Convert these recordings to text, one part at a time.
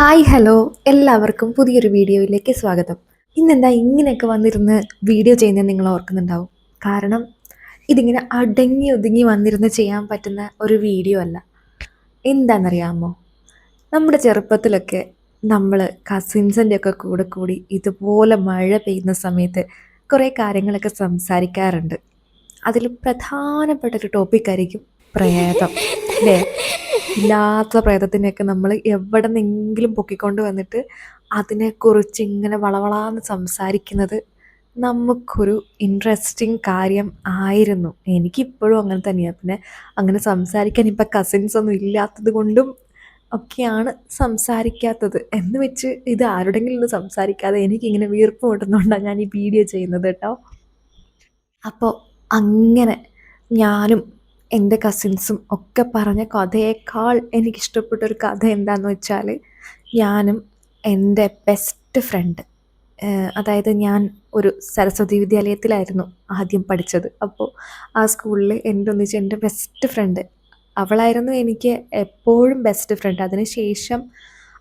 Hi hello. എല്ലാവർക്കും പുതിയൊരു വീഡിയോയിലേക്ക് സ്വാഗതം. ഇന്നെന്താ ഇങ്ങനെയൊക്കെ വന്നിരുന്ന് വീഡിയോ ചെയ്യുന്നത് നിങ്ങൾ ഓർക്കുന്നുണ്ടാവും? കാരണം ഇതിങ്ങനെ അടങ്ങി ഒതുങ്ങി വന്നിരുന്ന് ചെയ്യാൻ പറ്റുന്ന ഒരു വീഡിയോ അല്ല. എന്താണെന്നറിയാമോ? നമ്മുടെ ചെറുപ്പത്തിലൊക്കെ നമ്മൾ കസിൻസിന്റെ ഒക്കെ കൂടെ കൂടി ഇതുപോലെ മഴ പെയ്യുന്ന സമയത്ത് കുറേ കാര്യങ്ങളൊക്കെ സംസാരിക്കാറുണ്ട്. അതിൽ പ്രധാനപ്പെട്ട ഒരു ടോപ്പിക്കായിരിക്കും പ്രേതം അല്ലേ? ഇല്ലാത്ത പ്രേതത്തിനെയൊക്കെ നമ്മൾ എവിടെ നിന്നെങ്കിലും പൊക്കിക്കൊണ്ട് വന്നിട്ട് അതിനെക്കുറിച്ച് ഇങ്ങനെ വളവളാന്ന് സംസാരിക്കുന്നത് നമുക്കൊരു ഇൻട്രസ്റ്റിംഗ് കാര്യം ആയിരുന്നു. എനിക്കിപ്പോഴും അങ്ങനെ തന്നെയാണ് പിന്നെ അങ്ങനെ സംസാരിക്കാൻ ഇപ്പം കസിൻസ് ഒന്നും ഇല്ലാത്തത് കൊണ്ടും ഒക്കെയാണ് സംസാരിക്കാത്തത്. എന്ന് വെച്ച് ഇത് ആരുടെങ്കിലും ഒന്ന് സംസാരിക്കാതെ എനിക്കിങ്ങനെ വീർപ്പ് മുട്ടുന്നതുകൊണ്ടാണ് ഞാൻ ഈ വീഡിയോ ചെയ്യുന്നത് കേട്ടോ. അപ്പോൾ അങ്ങനെ ഞാനും എന്റെ കസിൻസും ഒക്കെ പറഞ്ഞ കഥയേക്കാൾ എനിക്കിഷ്ടപ്പെട്ട ഒരു കഥ എന്താണെന്ന് വെച്ചാൽ ഞാനും എന്റെ ബെസ്റ്റ് ഫ്രണ്ട് അതായത് ഞാൻ ഒരു സരസ്വതി വിദ്യാലയത്തിലായിരുന്നു ആദ്യം പഠിച്ചത്. അപ്പോൾ ആ സ്കൂളിൽ എന്റെ ഒന്നിച്ച് എന്റെ ബെസ്റ്റ് ഫ്രണ്ട് അവളായിരുന്നു എനിക്ക് എപ്പോഴും ബെസ്റ്റ് ഫ്രണ്ട്. അതിന് ശേഷം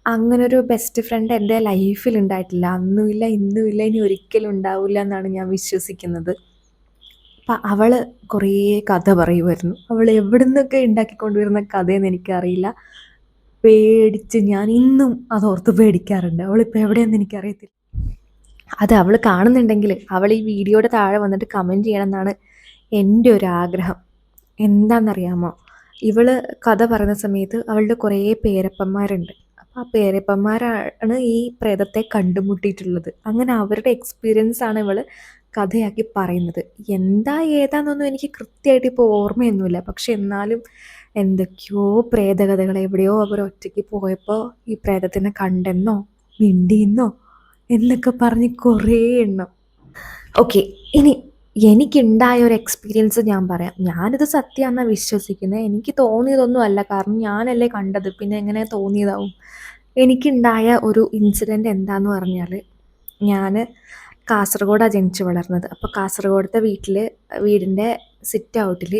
അങ്ങനൊരു ബെസ്റ്റ് ഫ്രണ്ട് എന്റെ ലൈഫിൽ ഉണ്ടായിട്ടില്ല. അന്നുമില്ല ഇന്നുമില്ല ഇനി ഒരിക്കലും ഉണ്ടാവില്ല എന്നാണ് ഞാൻ വിശ്വസിക്കുന്നത്. അപ്പം അവൾ കുറേ കഥ പറയുമായിരുന്നു അവൾ എവിടെ നിന്നൊക്കെ ഉണ്ടാക്കിക്കൊണ്ടുവരുന്ന കഥയെന്ന് എനിക്കറിയില്ല. പേടിച്ച് ഞാൻ ഇന്നും അതോർത്ത് പേടിക്കാറുണ്ട്. അവളിപ്പോൾ എവിടെയെന്ന് എനിക്കറിയത്തില്ല. അത് അവൾ കാണുന്നുണ്ടെങ്കിൽ അവൾ ഈ വീഡിയോയുടെ താഴെ വന്നിട്ട് കമന്റ് ചെയ്യണമെന്നാണ് എന്റെ ഒരു ആഗ്രഹം എന്താണെന്നറിയാമോ ഇവൾ കഥ പറയുന്ന സമയത്ത് അവളുടെ കുറേ പേരപ്പന്മാരുണ്ട്. ആ പേരപ്പന്മാരാണ് ഈ പ്രേതത്തെ കണ്ടുമുട്ടിയിട്ടുള്ളത്. അങ്ങനെ അവരുടെ എക്സ്പീരിയൻസ് ആണ് ഇവൾ കഥയാക്കി പറയുന്നത്. എന്താ ഏതാണെന്നൊന്നും എനിക്ക് കൃത്യമായിട്ട് ഇപ്പോൾ ഓർമ്മയൊന്നുമില്ല. പക്ഷെ എന്നാലും എന്തൊക്കെയോ പ്രേതകഥകൾ എവിടെയോ അവർ ഒറ്റയ്ക്ക് പോയപ്പോൾ ഈ പ്രേതത്തിനെ കണ്ടെന്നോ മിണ്ടിയെന്നോ എന്നൊക്കെ പറഞ്ഞ് കുറേ എണ്ണം. ഓക്കെ ഇനി എനിക്കുണ്ടായ ഒരു എക്സ്പീരിയൻസ് ഞാൻ പറയാം. ഞാനിത് സത്യമാണെന്നാണ് വിശ്വസിക്കുന്നത് എനിക്ക് തോന്നിയതൊന്നും അല്ല. കാരണം ഞാനല്ലേ കണ്ടത്. പിന്നെ എങ്ങനെ തോന്നിയതാവും? എനിക്കുണ്ടായ ഒരു ഇൻസിഡന്റ് എന്താന്ന് പറഞ്ഞാൽ ഞാൻ കാസർഗോഡാണ് ജനിച്ച് വളർന്നത്. അപ്പോൾ കാസർഗോഡത്തെ വീട്ടിൽ വീടിന്റെ സിറ്റ് ഔട്ടിൽ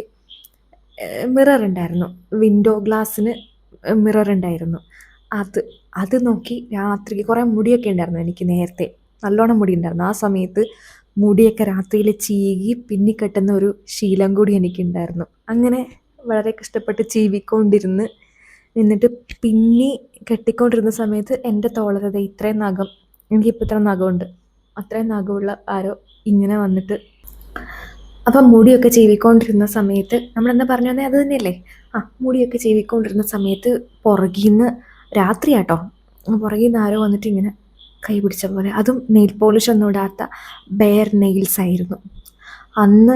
മിറർ ഉണ്ടായിരുന്നു. വിൻഡോ ഗ്ലാസ്സിന് മിറർ ഉണ്ടായിരുന്നു. അത് അത് നോക്കി രാത്രി കുറേ മുടിയൊക്കെ ഉണ്ടായിരുന്നു എനിക്ക് നേരത്തെ. നല്ലോണം മുടി ഉണ്ടായിരുന്നു. ആ സമയത്ത് മുടിയൊക്കെ രാത്രിയിൽ ചീകി പിന്നിക്കെട്ടുന്ന ഒരു ശീലം കൂടി എനിക്കുണ്ടായിരുന്നു. അങ്ങനെ വളരെ കഷ്ടപ്പെട്ട് ചീവിക്കൊണ്ടിരുന്ന് നിന്നിട്ട് പിന്നി കെട്ടിക്കൊണ്ടിരുന്ന സമയത്ത് എന്റെ തോളത് ഇത്രയും നഖം എനിക്കിപ്പോൾ ഇത്ര നഖമുണ്ട്. അത്രയും നഖമുള്ള ആരോ ഇങ്ങനെ വന്നിട്ട് അപ്പം മുടിയൊക്കെ ചീവിക്കൊണ്ടിരുന്ന സമയത്ത് നമ്മളെന്താ പറഞ്ഞു തന്നെ? അത് തന്നെയല്ലേ? ആ മുടിയൊക്കെ ചീവിക്കൊണ്ടിരുന്ന സമയത്ത് പുറകിൽ നിന്ന് രാത്രിയാട്ടോ. പുറകിൽ നിന്ന് ആരോ വന്നിട്ട് ഇങ്ങനെ കൈ പിടിച്ച പോലെ. അതും നെയിൽ പോളിഷ് ഒന്നും ഇടാത്ത ബെയർ നെയിൽസ് ആയിരുന്നു. അന്ന്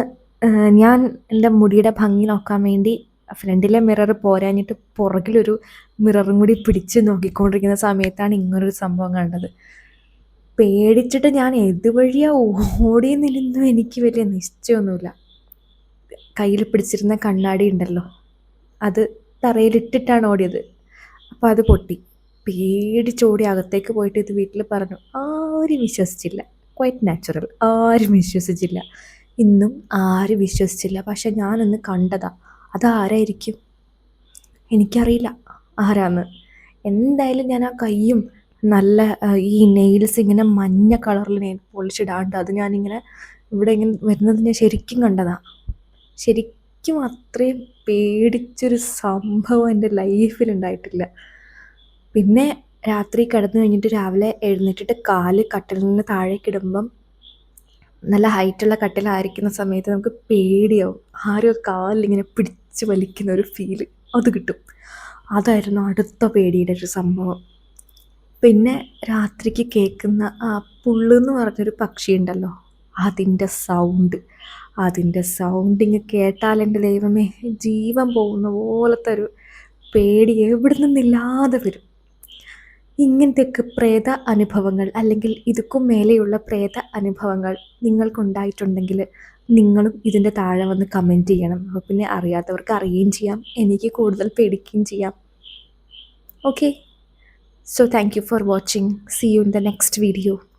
ഞാൻ എന്റെ മുടിയുടെ ഭംഗി നോക്കാൻ വേണ്ടി ഫ്രണ്ടിലെ മിറർ പോരാഞ്ഞിട്ട് പുറകിലൊരു മിററും കൂടി പിടിച്ച് നോക്കിക്കൊണ്ടിരിക്കുന്ന സമയത്താണ് ഇങ്ങനൊരു സംഭവം കണ്ടത്. പേടിച്ചിട്ട് ഞാൻ ഏത് ഓടി നിന്നു എനിക്ക് വലിയ നിശ്ചയമൊന്നുമില്ല കയ്യിൽ പിടിച്ചിരുന്ന കണ്ണാടി ഉണ്ടല്ലോ. അത് തറയിലിട്ടിട്ടാണ് ഓടിയത്. അപ്പോൾ അത് പൊട്ടി. പേടിച്ചോടി അകത്തേക്ക് പോയിട്ട് ഇത് വീട്ടിൽ പറഞ്ഞു. ആരും വിശ്വസിച്ചില്ല. ക്വൈറ്റ് നാച്ചുറൽ ആരും വിശ്വസിച്ചില്ല. ഇന്നും ആരും വിശ്വസിച്ചില്ല. പക്ഷെ ഞാനൊന്ന് കണ്ടതാ. അതാരായിരിക്കും? എനിക്കറിയില്ല ആരാന്ന്. എന്തായാലും ഞാൻ ആ കൈയും നല്ല ഈ നെയിൽസ് ഇങ്ങനെ മഞ്ഞ കളറിൽ നെയിൽ പോളിഷ് ഇടാണ്ട് അത് ഞാനിങ്ങനെ ഇവിടെ ഇങ്ങനെ വരുന്നത് ഞാൻ ശരിക്കും കണ്ടതാണ് ശരിക്കും അത്രയും പേടിച്ചൊരു സംഭവം എന്റെ ലൈഫിൽ ഉണ്ടായിട്ടില്ല. പിന്നെ രാത്രി കിടന്നു കഴിഞ്ഞിട്ട് രാവിലെ എഴുന്നേറ്റിട്ട് കാൽ കട്ടിലിൽ നിന്ന് താഴേക്ക് ഇടുമ്പം നല്ല ഹൈറ്റുള്ള കട്ടിലായിരിക്കുന്ന സമയത്ത് നമുക്ക് പേടിയാവും. ആരോ കാലിലിങ്ങനെ പിടിച്ച് വലിക്കുന്ന ഒരു ഫീൽ അത് കിട്ടും. അതായിരുന്നു അടുത്ത പേടിയുടെ ഒരു സംഭവം. പിന്നെ രാത്രിക്ക് കേൾക്കുന്ന ആ പുള്ളെന്ന് പറഞ്ഞൊരു പക്ഷിയുണ്ടല്ലോ അതിന്റെ സൗണ്ട് അതിന്റെ സൗണ്ടിങ് കേട്ടാൽ എന്റെ ദൈവമേ ജീവൻ പോകുന്ന പോലത്തെ ഒരു പേടി എവിടെ നിന്നില്ലാതെ വരും. ഇങ്ങനത്തെയൊക്കെ പ്രേത അനുഭവങ്ങൾ അല്ലെങ്കിൽ ഇതുക്കും മേലെയുള്ള പ്രേത അനുഭവങ്ങൾ നിങ്ങൾക്കുണ്ടായിട്ടുണ്ടെങ്കിൽ നിങ്ങളും ഇതിന്റെ താഴെ വന്ന് കമന്റ് ചെയ്യണം. അപ്പോൾ പിന്നെ അറിയാത്തവർക്ക് അറിയുകയും ചെയ്യാം. എനിക്ക് കൂടുതൽ പേടിക്കുകയും ചെയ്യാം. Okay so thank you for watching see you in the next video.